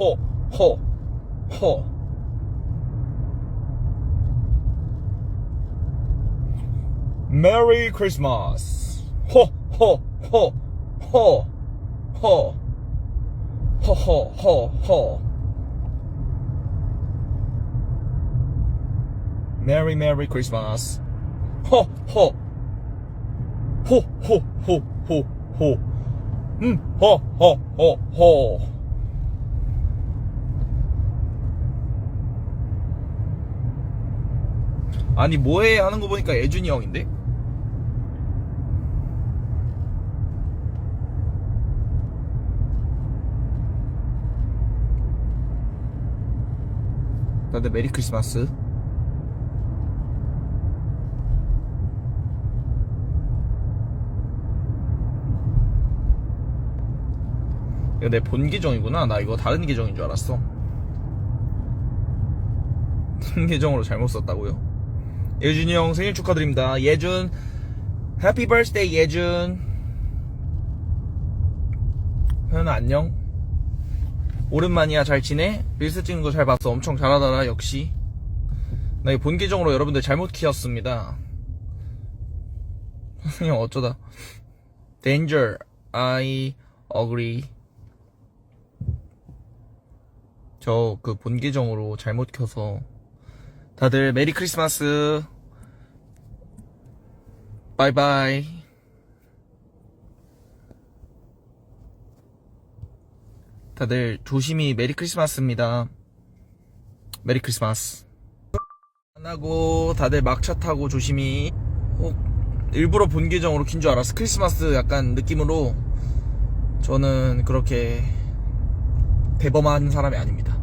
ほ、ほ、ほ。Merry Christmas! ほ、ほ、ほ、ほ、ほ、ほ、ほ、ほ、ほ。Merry Merry Christmas! ほ、ほ、ほ、ほ、ほ、ほ、ほ。うん、ほ、ほ、ほ、ほ。 아니 뭐해 하는 거 보니까 예준이 형인데? 다들 메리 크리스마스. 이거 내 본 계정이구나. 나 이거 다른 계정인 줄 알았어. 다른 계정으로 잘못 썼다고요? 예준이 형 생일 축하드립니다. 예준, 해피 버스데이 예준. 현아 안녕. 오랜만이야 잘 지내? 릴스 찍는 거 잘 봤어. 엄청 잘하더라 역시. 나 이거 본 계정으로 여러분들 잘못 키웠습니다. 형 어쩌다. Danger, I agree. 저 그 본 계정으로 잘못 켜서 다들 메리 크리스마스. 바이바이. 다들 조심히 메리 크리스마스입니다. 메리 크리스마스. 안 하고 다들 막차 타고 조심히 어, 일부러 본 계정으로 킨 줄 알았어. 크리스마스 약간 느낌으로. 저는 그렇게 대범한 사람이 아닙니다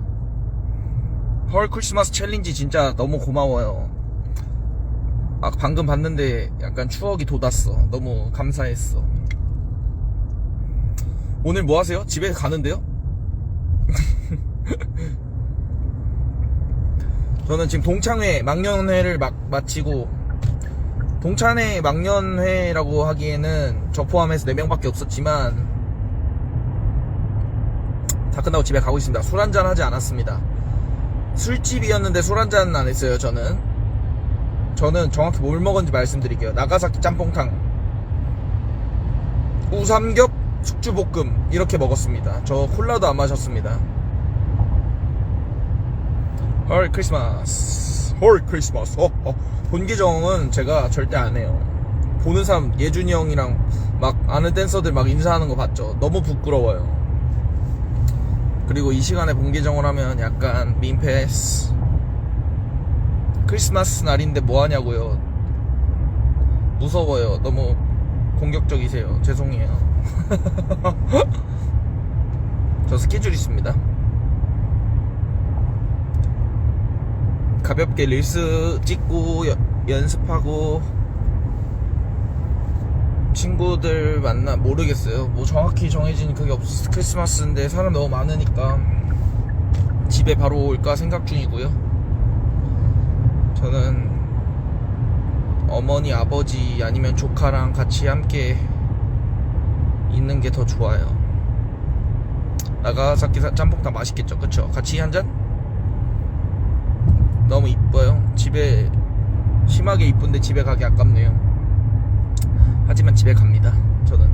헐 크리스마스 챌린지 진짜 너무 고마워요. 아, 방금 봤는데 약간 추억이 돋았어. 너무 감사했어. 오늘 뭐 하세요? 집에 가는데요? 저는 지금 동창회, 망년회를 막 마치고, 동창회 망년회라고 하기에는 저 포함해서 4명밖에 없었지만, 다 끝나고 집에 가고 있습니다. 술 한잔 하지 않았습니다. 술집이었는데 술 한잔 안 했어요, 저는. 저는 정확히 뭘 먹었는지 말씀드릴게요. 나가사키 짬뽕탕, 우삼겹, 숙주볶음, 이렇게 먹었습니다. 저 콜라도 안 마셨습니다. 헐 크리스마스. 헐 크리스마스. 어, 어. 본계정은 제가 절대 안 해요. 보는 사람, 예준이 형이랑 막 아는 댄서들 막 인사하는 거 봤죠? 너무 부끄러워요. 그리고 이 시간에 본계정을 하면 약간 민폐스. 크리스마스 날인데 뭐 하냐고요. 무서워요. 너무 공격적이세요. 죄송해요. 저 스케줄 있습니다. 가볍게 릴스 찍고 여- 연습하고 친구들 만나 모르겠어요. 뭐 정확히 정해진 그게 없. 크리스마스인데 사람 너무 많으니까 집에 바로 올까 생각 중이고요. 저는 어머니, 아버지 아니면 조카랑 같이 함께 있는 게 더 좋아요. 나가사키 사- 짬뽕탕 맛있겠죠, 그쵸? 같이 한 잔? 너무 이뻐요. 집에 심하게 이쁜데 집에 가기 아깝네요. 하지만 집에 갑니다. 저는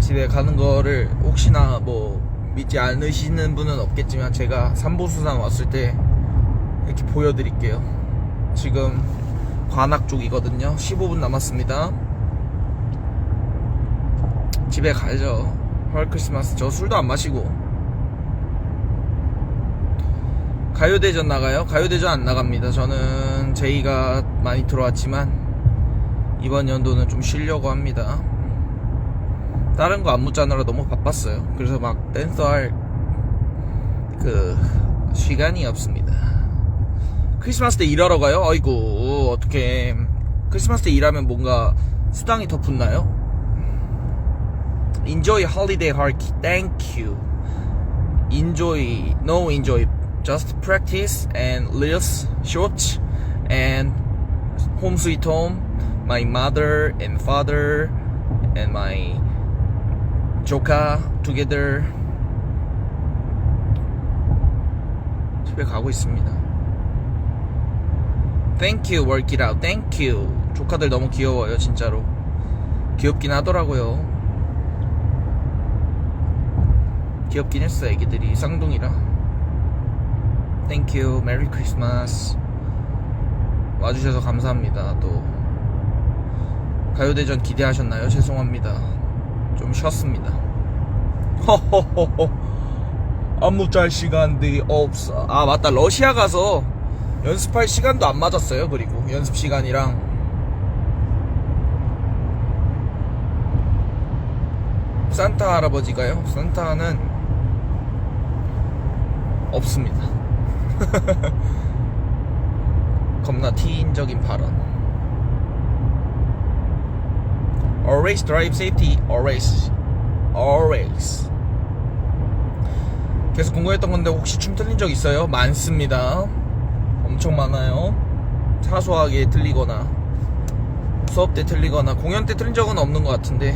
집에 가는 거를 혹시나 뭐 믿지 않으시는 분은 없겠지만 제가 삼보수산 왔을 때 이렇게 보여드릴게요. 지금 관악 쪽이거든요. 15분 남았습니다. 집에 가야죠. 헐 크리스마스 저 술도 안 마시고 가요대전 나가요? 가요대전 안 나갑니다. 저는 제이가 많이 들어왔지만 이번 연도는 좀 쉬려고 합니다. 다른 거 안무 짜느라 너무 바빴어요. 그래서 막 댄서 할그 시간이 없습니다. 크리스마스 때 일하러 가요? 아이고 어떻게 크리스마스 때 일하면 뭔가 수당이 더 붙나요? Enjoy holiday heart. Thank you. Enjoy. No enjoy. Just practice and lives short and home sweet home. My mother and father and my 조카 together 집에 가고 있습니다. Thank you, work it out. Thank you. 조카들 너무 귀여워요, 진짜로. 귀엽긴 하더라고요. 귀엽긴 했어, 애기들이. 쌍둥이라. You. Merry Christmas. 와주셔서 감사합니다, 또. 가요대전 기대하셨나요? 죄송합니다. 좀 쉬었습니다. 허허허허. 아무 짤 시간들이 없어. 아, 맞다. 러시아 가서 연습할 시간도 안 맞았어요. 그리고 연습 시간이랑. 산타 할아버지가요? 산타는 없습니다. 겁나 티인적인 발언. Always drive safety. Always. Always. 계속 궁금했던 건데 혹시 춤 틀린 적 있어요? 많습니다. 엄청 많아요. 사소하게 틀리거나 수업 때 틀리거나 공연 때 틀린 적은 없는 것 같은데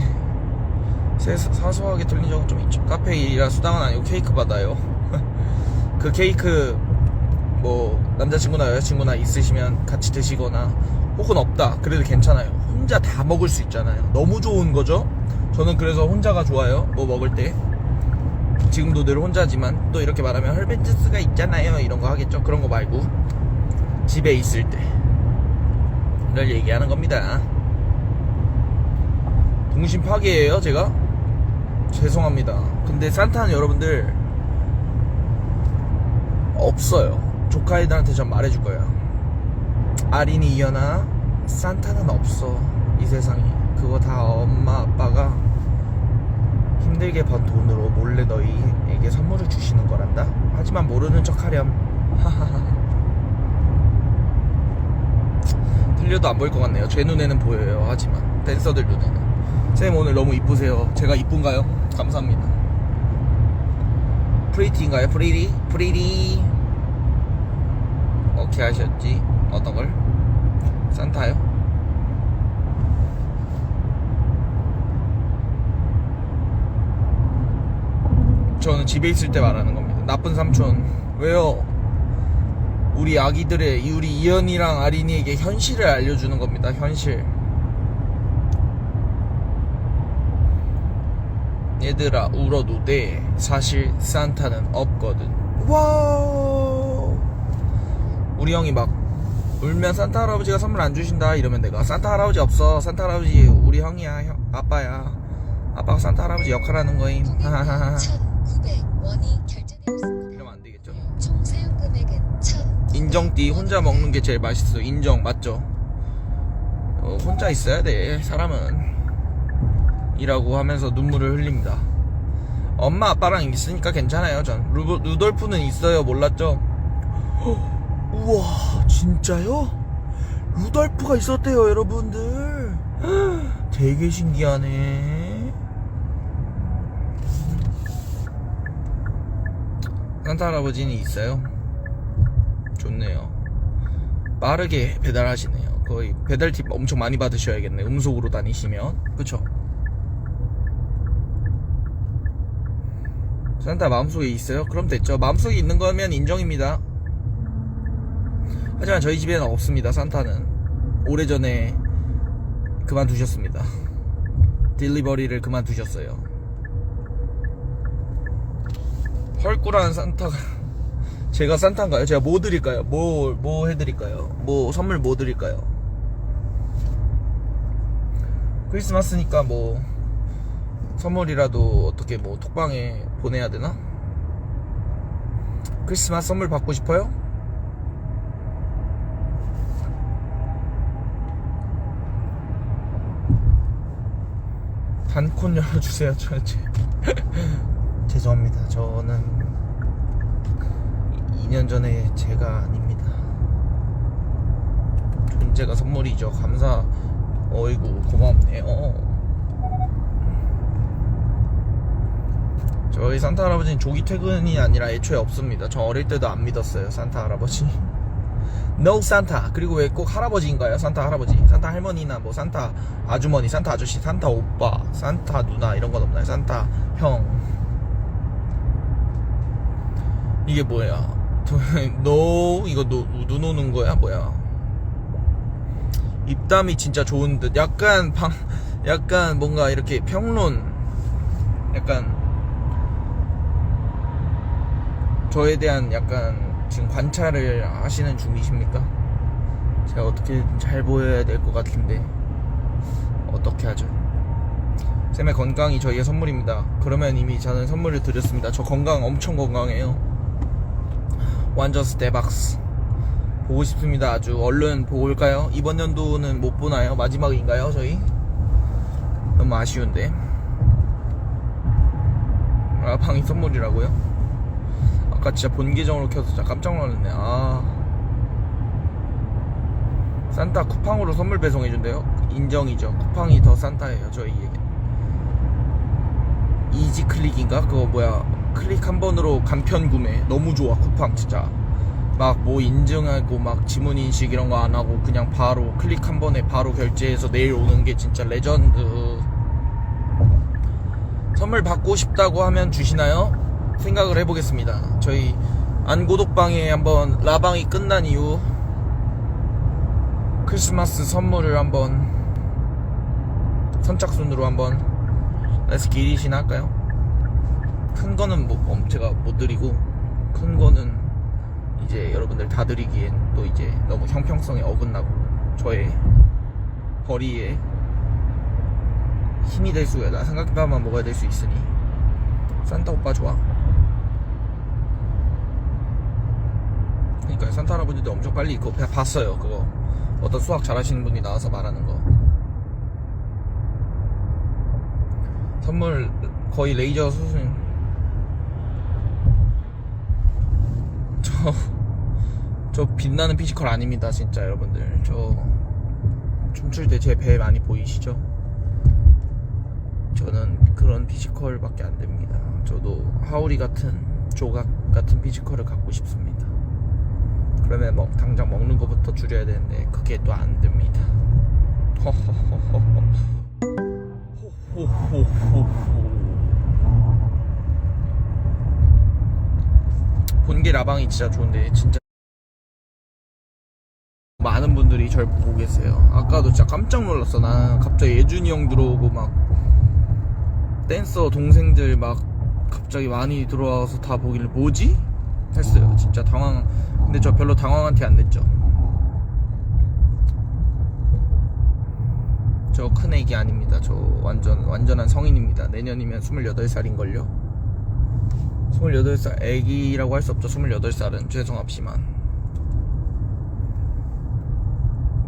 세- 사소하게 틀린 적은 좀 있죠. 카페 일이라 수당은 아니고 케이크 받아요. 그 케이크 뭐 남자친구나 여자친구나 있으시면 같이 드시거나 혹은 없다 그래도 괜찮아요. 혼자 다 먹을 수 있잖아요. 너무 좋은 거죠. 저는 그래서 혼자가 좋아요. 뭐 먹을 때. 지금도 늘 혼자지만 또 이렇게 말하면 헐벤트스가 있잖아요 이런 거 하겠죠 그런 거 말고 집에 있을 때를 얘기하는 겁니다 동심 파괴예요 제가 죄송합니다 근데 산타는 여러분들 없어요 조카 애들한테 전 말해줄 거예요 아린이 이연아 산타는 없어 이 세상에 그거 다 엄마 아빠가 힘들게 번 돈으로 몰래 너희에게 선물을 주시는 거란다. 하지만 모르는 척 하렴. 하하하. 틀려도 안 보일 것 같네요. 제 눈에는 보여요. 하지만 댄서들 눈에는. 쌤 오늘 너무 이쁘세요. 제가 이쁜가요? 감사합니다. 프리티인가요? 프리리? 프리리. 어떻게 하셨지? 어떤 걸? 산타요? 저는 집에 있을 때 말하는 겁니다. 나쁜 삼촌. 왜요? 우리 아기들의, 우리 이현이랑 아린이에게 현실을 알려주는 겁니다. 현실. 얘들아, 울어도 돼. 사실 산타는 없거든. 와우. 우리 형이 막 울면 산타 할아버지가 선물 안 주신다 이러면 내가 산타 할아버지 없어. 산타 할아버지 우리 형이야. 형, 아빠야. 아빠가 산타 할아버지 역할하는 거임. 하하하하. 1,900원이 결제되었습니다. 이러면 안 되겠죠? 총 사용 금액은 1,900원. 인정띠 혼자 먹는 게 제일 맛있어. 인정 맞죠? 어, 혼자 있어야 돼. 사람은 이라고 하면서 눈물을 흘립니다. 엄마 아빠랑 있으니까 괜찮아요. 전 루, 루돌프는 있어요. 몰랐죠? 헉, 우와 진짜요? 루돌프가 있었대요, 여러분들. 헉, 되게 신기하네. 산타 할아버지는 있어요. 좋네요. 빠르게 배달하시네요. 거의 배달 팁 엄청 많이 받으셔야겠네. 음속으로 다니시면. 그쵸? 산타 마음속에 있어요? 그럼 됐죠. 마음속에 있는 거면 인정입니다. 하지만 저희 집에는 없습니다. 산타는. 오래전에 그만두셨습니다. 딜리버리를 그만두셨어요. 헐꾸라는 산타가 제가 산타인가요? 제가 뭐 드릴까요? 뭐, 뭐 해드릴까요? 뭐, 선물 뭐 드릴까요? 크리스마스니까 뭐, 선물이라도 어떻게 뭐, 톡방에 보내야 되나? 크리스마스 선물 받고 싶어요? 단콘 열어주세요, 저, 제. 죄송합니다. 저는 2년 전에 제가 아닙니다. 존재가 선물이죠. 감사. 어이구 고맙네요. 저희 산타 할아버지는 조기 퇴근이 아니라 애초에 없습니다. 저 어릴 때도 안 믿었어요. 산타 할아버지. No Santa. 그리고 왜 꼭 할아버지인가요? 산타 할아버지. 산타 할머니나 뭐 산타 아주머니 산타 아저씨 산타 오빠 산타 누나 이런 건 없나요? 산타 형. 이게 뭐야? 노 이거 노, 눈 오는 거야? 뭐야? 입담이 진짜 좋은 듯. 약간 방 약간 뭔가 이렇게 평론 약간 저에 대한 약간 지금 관찰을 하시는 중이십니까? 제가 어떻게 잘 보여야 될 것 같은데 어떻게 하죠? 쌤의 건강이 저희의 선물입니다. 그러면 이미 저는 선물을 드렸습니다. 저 건강 엄청 건강해요. 완전 스테박스 보고 싶습니다. 아주 얼른 보고 올까요? 이번 연도는 못 보나요? 마지막인가요? 저희? 너무 아쉬운데. 아, 방이 선물이라고요? 아까 진짜 본 계정으로 켜서 진짜 깜짝 놀랐네. 아. 산타 쿠팡으로 선물 배송해준대요? 인정이죠. 쿠팡이 더 산타예요, 저희에게. 이지 클릭인가? 그거 뭐야. 클릭 한 번으로 간편 구매. 너무 좋아, 쿠팡 진짜. 막 뭐 인증하고 막 지문 인식 이런 거 안 하고 그냥 바로 클릭 한 번에 바로 결제해서 내일 오는 게 진짜 레전드. 선물 받고 싶다고 하면 주시나요? 생각을 해보겠습니다. 저희 안고독방에 한번 라방이 끝난 이후 크리스마스 선물을 한번 선착순으로 한번 레스 기리시나 할까요? 큰 거는 뭐 음, 제가 못 드리고 큰 거는 이제 여러분들 다 드리기엔 또 이제 너무 형평성에 어긋나고 저의 벌이에 힘이 될 수가 나 삼각김밥만 먹어야 될 수 있으니 산타 오빠 좋아 그러니까 산타 할아버지도 엄청 빨리 봐- 봤어요 그거 어떤 수학 잘하시는 분이 나와서 말하는 거 선물 거의 레이저 수준 저, 저 빛나는 피지컬 아닙니다 진짜 여러분들 저 춤출 때 제 배 많이 보이시죠? 저는 그런 피지컬밖에 안 됩니다. 저도 하울이 같은 조각 같은 피지컬을 갖고 싶습니다. 그러면 뭐 당장 먹는 것부터 줄여야 되는데 그게 또 안 됩니다. 본게 라방이 진짜 좋은데 진짜 많은 분들이 절 보고 계세요. 아까도 진짜 깜짝 놀랐어. 난 갑자기 예준이 형 들어오고 막 댄서 동생들 막 갑자기 많이 들어와서 다 보길래 뭐지? 했어요. 진짜 당황. 근데 저 별로 당황한 티 안 냈죠. 저 큰 애기 아닙니다. 저 완전 완전한 성인입니다. 내년이면 28살인걸요. 28살 애기라고 할 수 없죠. 28살은 죄송합지만.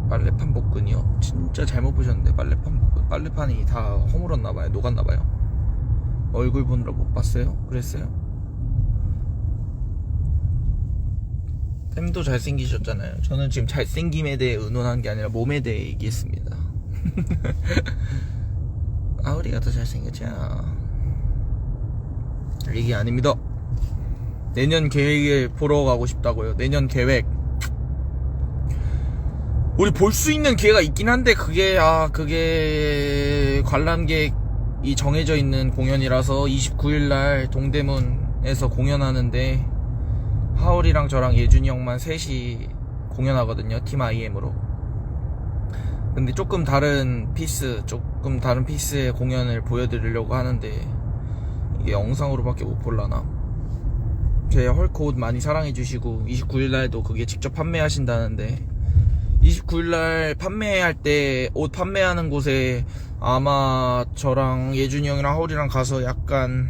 빨래판 복근이요? 진짜 잘못 보셨는데 빨래판 복근 빨래판이 다 허물었나 봐요 녹았나 봐요 얼굴 보느라 못 봤어요? 그랬어요? 쌤도 잘생기셨잖아요. 저는 지금 잘생김에 대해 의논한 게 아니라 몸에 대해 얘기했습니다. 아우리가 더 잘생겼죠. 얘기 아닙니다. 내년 계획을 보러 가고 싶다고요. 내년 계획. 우리 볼 수 있는 기회가 있긴 한데 그게 아 그게 관람객이 정해져 있는 공연이라서 29일 날 동대문에서 공연하는데 하울이랑 저랑 예준이 형만 셋이 공연하거든요 팀 IM으로. 근데 조금 다른 피스 조금 다른 피스의 공연을 보여드리려고 하는데 이게 영상으로밖에 못 볼라나? 제 헐크 옷 많이 사랑해주시고 29일 날도 그게 직접 판매하신다는데 29일날 판매할 때 옷 판매하는 곳에 아마 저랑 예준이 형이랑 하울이랑 가서 약간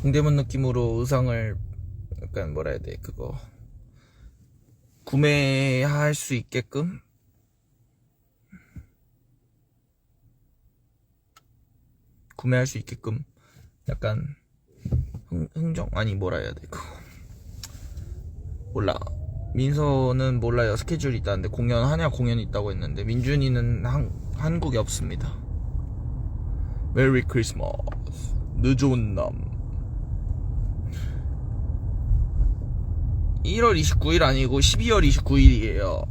동대문 느낌으로 의상을 약간 뭐라 해야 돼 그거. 구매할 수 있게끔? 구매할 수 있게끔? 약간 흥, 흥정? 아니 뭐라 해야 돼 그거. 몰라. 민서는 몰라요. 스케줄이 있다는데 공연 한야 공연이 있다고 했는데 민준이는 한, 한국에 없습니다. 메리 크리스마스 늦은 남 1월 29일 아니고 12월 29일이에요.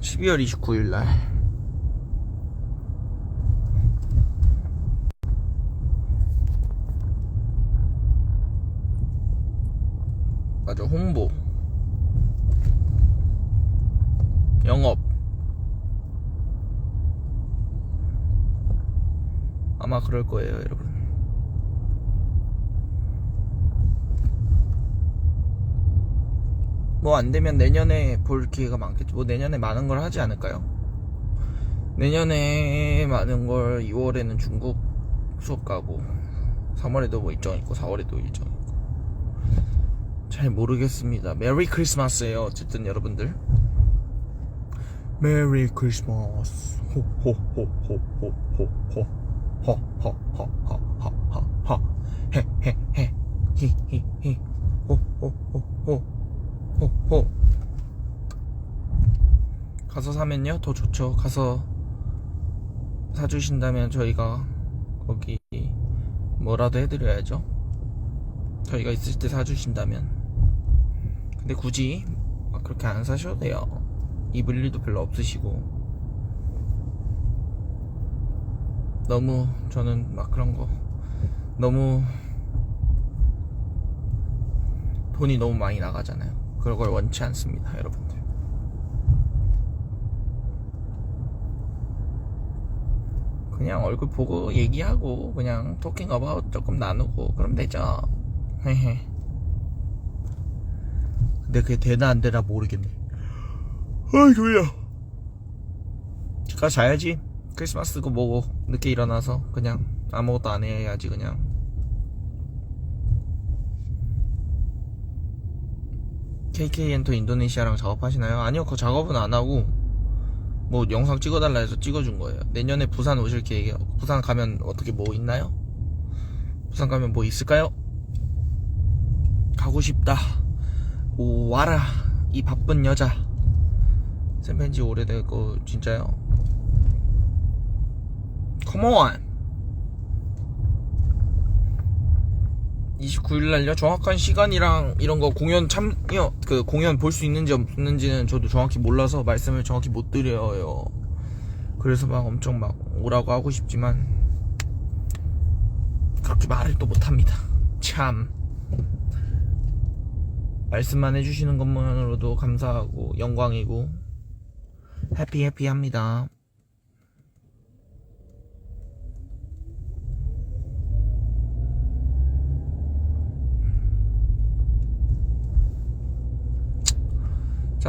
12월 29일 날. 맞아, 홍보. 영업. 아마 그럴 거예요, 여러분. 뭐 안 되면 내년에 볼 기회가 많겠죠. 뭐 내년에 많은 걸 하지 않을까요? 내년에 많은 걸 2월에는 중국 수업 가고 3월에도 뭐 일정 있고 4월에도 일정 있고 잘 모르겠습니다. 메리 크리스마스에요. 어쨌든 여러분들 메리 크리스마스 호호호호호호호 허허허허허허 헤헤헤 히히히 호호호호 호호 가서 사면요? 더 좋죠. 가서 사주신다면 저희가 거기 뭐라도 해드려야죠. 저희가 있을 때 사주신다면. 근데 굳이 막 그렇게 안 사셔도 돼요. 입을 일도 별로 없으시고. 너무 저는 막 그런 거. 너무 돈이 너무 많이 나가잖아요. 그런 걸 원치 않습니다, 여러분들. 그냥 얼굴 보고 얘기하고 그냥 토킹 어바웃 조금 나누고 그럼 되죠. 근데 그게 되나 안 되나 모르겠네. 아이 졸려. 가 자야지. 크리스마스고 뭐고 늦게 일어나서 그냥 아무것도 안 해야지 그냥. KK엔터 인도네시아랑 작업하시나요? 아니요, 그 작업은 안 하고 뭐 영상 찍어달라 해서 찍어준 거예요. 내년에 부산 오실 계획이요. 부산 가면 어떻게 뭐 있나요? 부산 가면 뭐 있을까요? 가고 싶다. 오, 와라. 이 바쁜 여자. 쌤팬지 오래되고 진짜요? Come on. 29일 날요. 정확한 시간이랑 이런 거 공연 참여 그 공연 볼 수 있는지 없는지는 저도 정확히 몰라서 말씀을 정확히 못 드려요. 그래서 막 엄청 막 오라고 하고 싶지만 그렇게 말을 또 못 합니다. 참. 말씀만 해주시는 것만으로도 감사하고 영광이고 해피 해피합니다.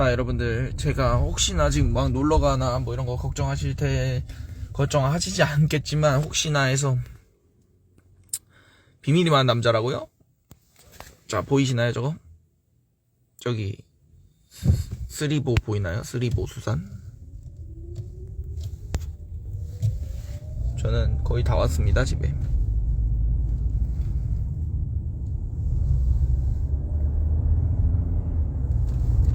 자 여러분들 제가 혹시나 지금 막 놀러가나 뭐 이런 거 걱정하실 때 걱정하시지 않겠지만 혹시나 해서 비밀이 많은 남자라고요? 자 보이시나요 저거? 저기 쓰리보 보이나요? 쓰리보 수산 저는 거의 다 왔습니다 집에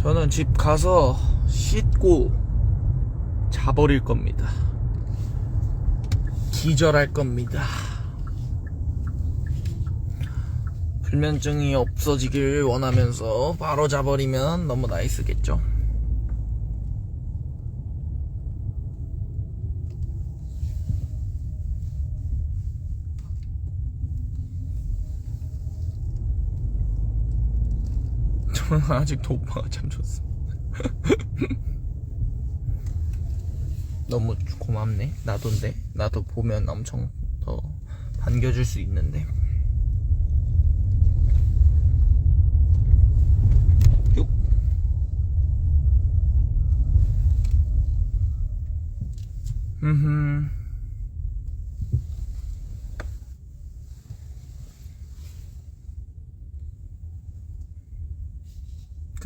저는 집 가서 씻고 자버릴 겁니다. 기절할 겁니다. 불면증이 없어지길 원하면서 바로 자버리면 너무 나이스겠죠? 저는 아직도 오빠가 참 좋습니다. 너무 고맙네. 나도인데. 나도 보면 엄청 더 반겨줄 수 있는데. 육.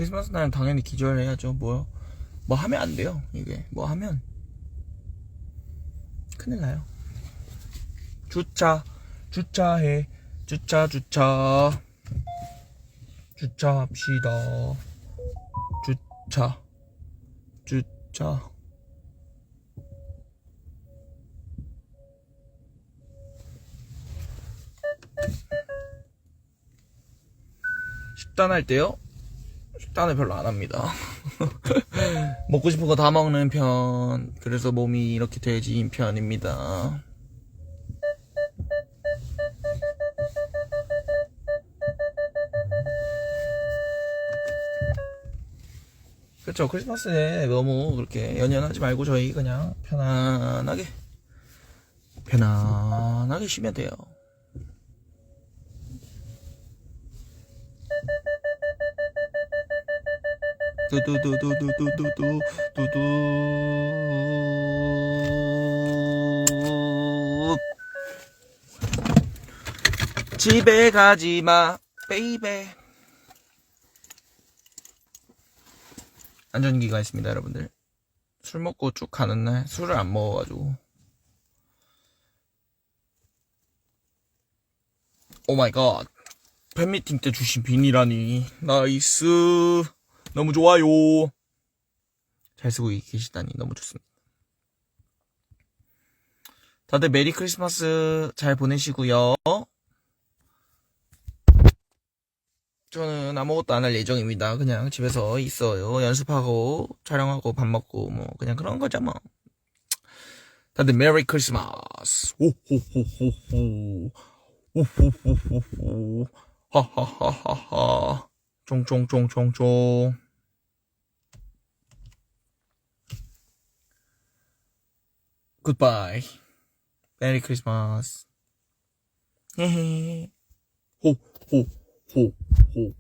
크리스마스 날은 당연히 기절해야죠. 뭐, 뭐 하면 안 돼요. 이게. 뭐 하면. 큰일 나요. 주차, 주차해. 주차, 주차. 주차합시다. 주차. 주차. 식단할 때요? 식단을 별로 안 합니다. 먹고 싶은 거 다 먹는 편. 그래서 몸이 이렇게 돼지인 편입니다. 그렇죠. 크리스마스에 너무 그렇게 연연하지 말고 저희 그냥 편안하게 편안하게 쉬면 돼요. 두두두두두두두두 두두 집에 가지마 베이베 안전기가 있습니다 여러분들 술 먹고 쭉 가는 날 술을 안 먹어가지고 오마이갓 팬미팅 때 주신 비니라니 나이스 너무 좋아요. 잘 쓰고 계시다니 너무 좋습니다. 다들 메리 크리스마스 잘 보내시고요. 저는 아무것도 안 할 예정입니다. 그냥 집에서 있어요. 연습하고 촬영하고 밥 먹고 뭐 그냥 그런 거죠 뭐. 다들 메리 크리스마스. 오호호호호. 오호호호호. 하하하하하 goodbye Merry Christmas. Ho, ho, ho, ho.